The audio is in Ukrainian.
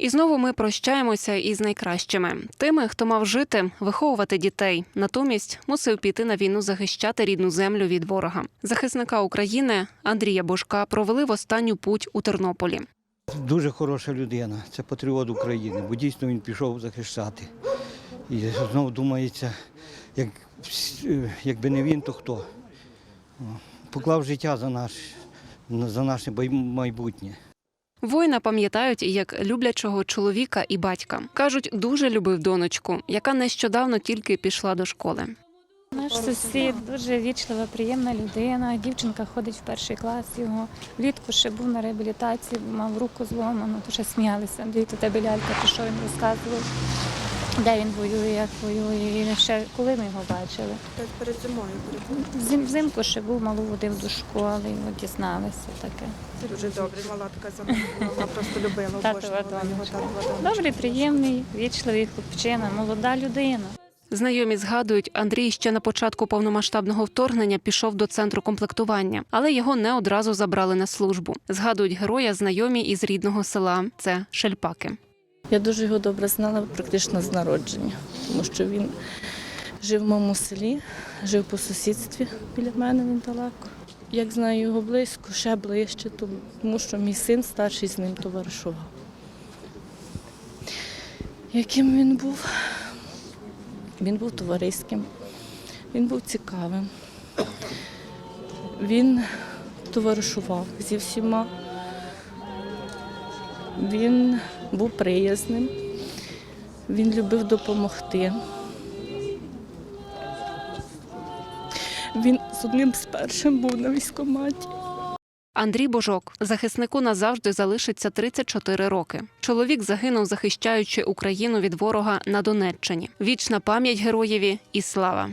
І знову ми прощаємося із найкращими тими, хто мав жити, виховувати дітей. Натомість мусив піти на війну захищати рідну землю від ворога. Захисника України Андрія Божка провели в останню путь у Тернополі. Дуже хороша людина, це патріот України, бо дійсно він пішов захищати. І знову думається, як, якби не він, то хто? Поклав життя за, наш, за наше майбутнє. Воїна пам'ятають як люблячого чоловіка і батька. кажуть, дуже любив донечку, яка нещодавно тільки пішла до школи. Наш сусід дуже вічлива, приємна людина. Дівчинка ходить в перший клас його. Влітку ще був на реабілітації, мав руку зломану, дуже сміялися. Дві тебе лялька, чи що він розказував, де він воює, як воює. І ще коли ми його бачили. Десь перед зимою перед Взим- Взимку ще був, малу водив до школи, от дізналися таке. дуже добре. Мала така замовила, вона просто любила обожнювала його донечка. татова донечка. Добрий, приємний, вічливий хлопчина, молода людина. Знайомі згадують, Андрій ще на початку повномасштабного вторгнення пішов до центру комплектування, але його не одразу забрали на службу. Згадують героя знайомі із рідного села. Це Шельпаки. Я дуже його добре знала практично з народження, тому що він жив в моєму селі, жив по сусідстві біля мене недалеко. Як знаю його близько, ще ближче, тому що мій син старший з ним товаришував. Яким він був? Він був товариським, він був цікавим. Він товаришував зі всіма. Він був приязним, він любив допомогти. Він з одним з першим був на військкоматі. Андрій Божок захиснику назавжди залишиться 34 роки. Чоловік загинув, захищаючи Україну від ворога на Донеччині. Вічна пам'ять героєві і слава.